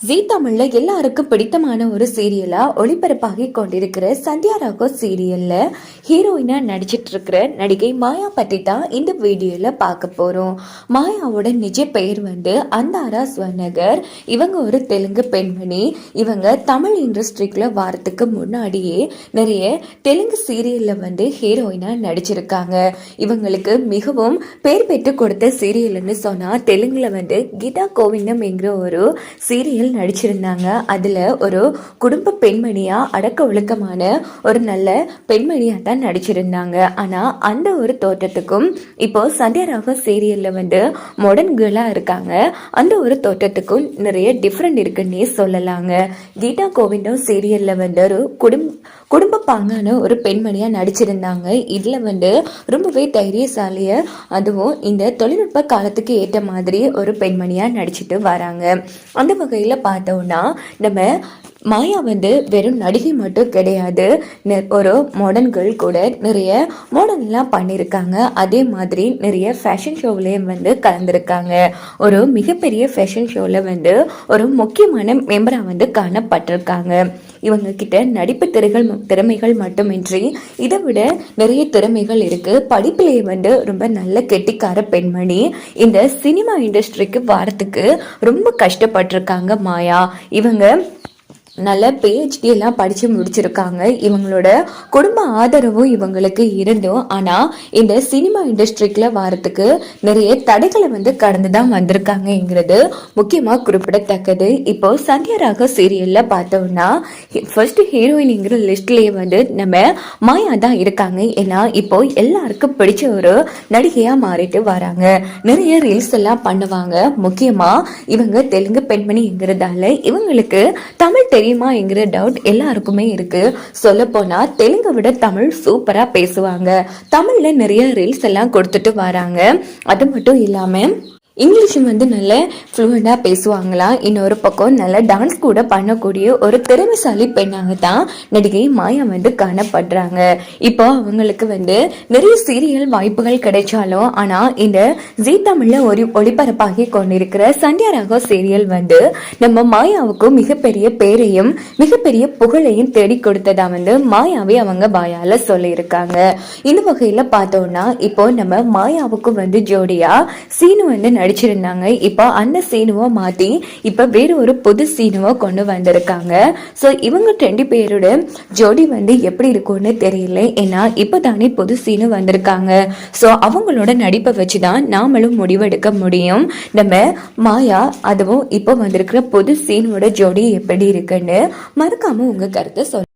ஜீ தமிழ்ல எல்லாருக்கும் பிடித்தமான ஒரு சீரியலா ஒளிபரப்பாகி கொண்டிருக்கிற சந்தியா ராகோ சீரியல்ல ஹீரோயினா நடிச்சிட்டு இருக்கிற நடிகை மாயா பத்தி தான் இந்த வீடியோல பார்க்க போறோம். மாயாவோட நிஜ பெயர் வந்து அந்தாரா ஸ்வர்ணகர். இவங்க ஒரு தெலுங்கு பெண்மணி. இவங்க தமிழ் இண்டஸ்ட்ரிக்குள்ள வாரத்துக்கு முன்னாடியே நிறைய தெலுங்கு சீரியல்ல வந்து ஹீரோயினா நடிச்சிருக்காங்க. இவங்களுக்கு மிகவும் பேர் பெற்று கொடுத்த சீரியல்னு சொன்னா தெலுங்குல வந்து கீதா கோவிந்தம் என்கிற ஒரு சீரியல் நடிச்சிருந்தாங்க. அதில் ஒரு குடும்ப பெண்மணியா அடக்க ஒழுக்கமான ஒரு நல்ல பெண்மணியாக தான் நடிச்சிருந்தாங்க. ஆனால் அந்த ஒரு தோற்றத்துக்கும் இப்போ சந்தியாராக சீரியலில் வந்து மாடர்ன் இருக்காங்க. அந்த ஒரு தோற்றத்துக்கும் நிறைய டிஃப்ரெண்ட் இருக்குன்னே சொல்லலாங்க. கீதா கோவிந்தம் சீரியலில் வந்து ஒரு குடும்ப குடும்ப பாங்கான ஒரு பெண்மணியாக நடிச்சிருந்தாங்க. இதில் வந்து ரொம்பவே தைரியசாலிய அதுவும் இந்த தொழில்நுட்ப காலத்துக்கு ஏற்ற மாதிரி ஒரு பெண்மணியாக நடிச்சிட்டு வராங்க. அந்த வகையில் பார்த்தோம்னா நம்ம மாயா வந்து வெறும் நடிகை மட்டும் கிடையாது. நெ- ஒரு மாடர்ன் கேர்ள் கூட நிறைய மாடர்ன்லாம் பண்ணியிருக்காங்க அதே மாதிரி நிறைய ஃபேஷன் ஷோவிலையும் வந்து கலந்துருக்காங்க. ஒரு மிகப்பெரிய ஃபேஷன் ஷோவில் வந்து ஒரு முக்கியமான மெம்பராக வந்து காணப்பட்டிருக்காங்க. இவங்க கிட்ட நடிப்பு திறகள் திறமைகள் மட்டுமின்றி இதை விட நிறைய திறமைகள் இருக்கு. படிப்பிலேயே வந்து ரொம்ப நல்ல கெட்டிக்கார பெண்மணி. இந்த சினிமா இண்டஸ்ட்ரிக்கு வாரத்துக்கு ரொம்ப கஷ்டப்பட்டிருக்காங்க மாயா. இவங்க நல்ல பிஹெச்டி எல்லாம் படித்து முடிச்சிருக்காங்க. இவங்களோட குடும்ப ஆதரவும் இவங்களுக்கு இருந்தும். ஆனால் இந்த சினிமா இண்டஸ்ட்ரிக்கில் வாரத்துக்கு நிறைய தடைகளை வந்து கடந்து தான் வந்திருக்காங்கங்கிறது முக்கியமாக குறிப்பிடத்தக்கது. இப்போ சந்தியராக சீரியலில் பார்த்தோம்னா ஃபர்ஸ்ட் ஹீரோயின்ங்கிற லிஸ்ட்லேயே வந்து நம்ம மாயா தான் இருக்காங்க. ஏன்னா இப்போ எல்லாருக்கும் பிடிச்ச ஒரு நடிகையாக மாறிட்டு வராங்க. நிறைய ரீல்ஸ் எல்லாம் பண்ணுவாங்க. முக்கியமாக இவங்க தெலுங்கு பெண்மணிங்கிறதால இவங்களுக்கு தமிழ் தெரியுமாங்கிற டவுட் எல்லாருக்குமே இருக்கு. சொல்ல போனா தெலுங்கை விட தமிழ் சூப்பரா பேசுவாங்க. தமிழ்ல நிறைய ரீல்ஸ் எல்லாம் கொடுத்துட்டு வராங்க. அது மட்டும் இல்லாம இங்கிலீஷும் வந்து நல்ல ஃப்ளூயண்டாக பேசுவாங்களாம் இன்னொரு பக்கம் நல்ல டான்ஸ் கூட பண்ணக்கூடிய ஒரு திறமைசாலி பெண்ணாக தான் நடிகை மாயா வந்து காணப்படுறாங்க. இப்போ அவங்களுக்கு வந்து நிறைய சீரியல் வாய்ப்புகள் கிடைச்சாலும் ஆனால் இந்த ஜீ தமிழில் ஒரு ஒளிபரப்பாகி கொண்டிருக்கிற சந்தியா ராகவ் சீரியல் வந்து நம்ம மாயாவுக்கும் மிகப்பெரிய பேரையும் மிகப்பெரிய புகழையும் தேடி கொடுத்ததா வந்து மாயாவே அவங்க பாயால் சொல்லியிருக்காங்க. இந்த வகையில் பார்த்தோம்னா இப்போ நம்ம மாயாவுக்கும் வந்து ஜோடியாக சீனு வந்து நடிச்சிருந்தாங்க இப்போ அந்த சீனுவை மாற்றி இப்போ வேற ஒரு புது சீனுவை கொண்டு வந்திருக்காங்க. ஸோ இவங்க ரெண்டு பேரோட ஜோடி வந்து எப்படி இருக்கும்னு தெரியல. ஏன்னா இப்போ தானே புது சீனு வந்திருக்காங்க. ஸோ அவங்களோட நடிப்பை வச்சு தான் நாமளும் முடிவெடுக்க முடியும். நம்ம மாயா அதுவும் இப்போ வந்திருக்கிற புது சீனோட ஜோடி எப்படி இருக்குன்னு மறக்காம உங்க கருத்தை சொல்ல